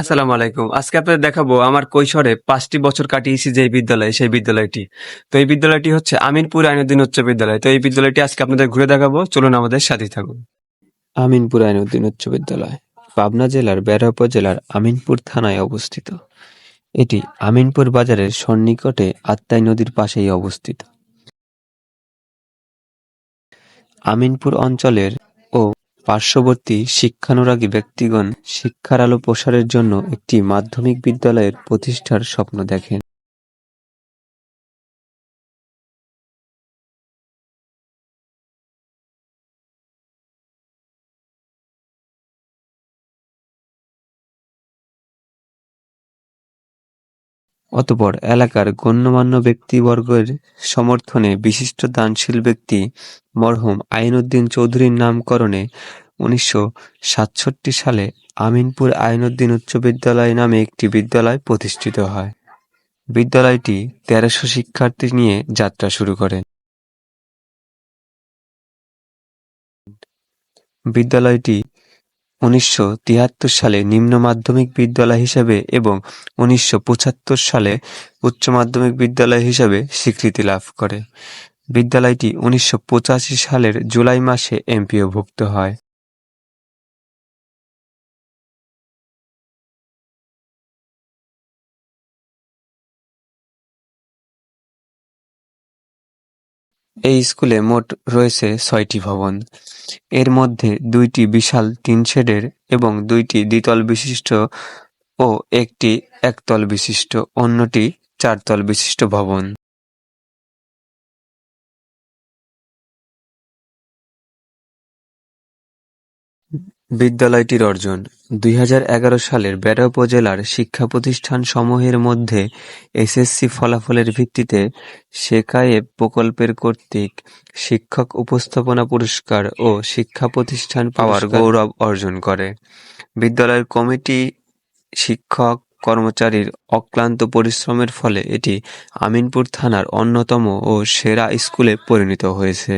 আসসালামু আলাইকুম। আজকে আপনাদের দেখাবো আমার কৈশোরে পাঁচটি বছর কাটিয়েছি যে বিদ্যালয় সেই বিদ্যালয়টি। তো এই বিদ্যালয়টি হচ্ছে আমিনপুর আইনুদ্দিন উচ্চ বিদ্যালয়। তো এই বিদ্যালয়টি আজকে আপনাদের ঘুরে দেখাবো। চলুন আমাদের সাথে থাকুন। আমিনপুর আইনউদ্দিন উচ্চ বিদ্যালয় পাবনা জেলার বেড়া উপজেলার আমিনপুর থানায় অবস্থিত। এটি আমিনপুর বাজারের সন্নিকটে আত্মাই নদীর পাশেই অবস্থিত। আমিনপুর অঞ্চলের পার্শ্ববর্তী শিক্ষানুরাগী ব্যক্তিগণ শিক্ষার আলো প্রসারের জন্য একটি মাধ্যমিক বিদ্যালয়ের প্রতিষ্ঠার স্বপ্ন দেখেন। অতঃপর এলাকার গণ্যমান্য ব্যক্তিবর্গের সমর্থনে বিশিষ্ট দানশীল ব্যক্তি মরহুম আইনউদ্দিন চৌধুরীর নামকরণে উনিশশো সাতষট্টি সালে আমিনপুর আইনউদ্দিন উচ্চ বিদ্যালয় নামে একটি বিদ্যালয় প্রতিষ্ঠিত হয়। বিদ্যালয়টি তেরোশো শিক্ষার্থী নিয়ে যাত্রা শুরু করে। বিদ্যালয়টি উনিশশো তিয়াত্তর সালে নিম্ন মাধ্যমিক বিদ্যালয় হিসাবে এবং উনিশশো পঁচাত্তর সালে উচ্চ মাধ্যমিক বিদ্যালয় হিসাবে স্বীকৃতি লাভ করে। বিদ্যালয়টি উনিশশো পঁচাশি সালের জুলাই মাসে এমপিওভুক্ত হয়। এই স্কুলে মোট রয়েছে ছয়টি ভবন। এর মধ্যে দুইটি বিশাল তিন শেডের এবং দুইটি দ্বিতল বিশিষ্ট ও একটি একতল বিশিষ্ট, অন্যটি চারতল বিশিষ্ট ভবন। বিদ্যালয়টির অর্জন। দুই হাজার এগারো সালের বেড়া উপজেলার শিক্ষা প্রতিষ্ঠান সমূহের মধ্যে এসএসসি ফলাফলের ভিত্তিতে শেখায়েব প্রকল্পের কর্তৃক শিক্ষক উপস্থাপনা পুরস্কার ও শিক্ষা প্রতিষ্ঠান পাওয়ার গৌরব অর্জন করে। বিদ্যালয়ের কমিটি শিক্ষক কর্মচারীর অক্লান্ত পরিশ্রমের ফলে এটি আমিনপুর থানার অন্যতম ও সেরা স্কুলে পরিণত হয়েছে।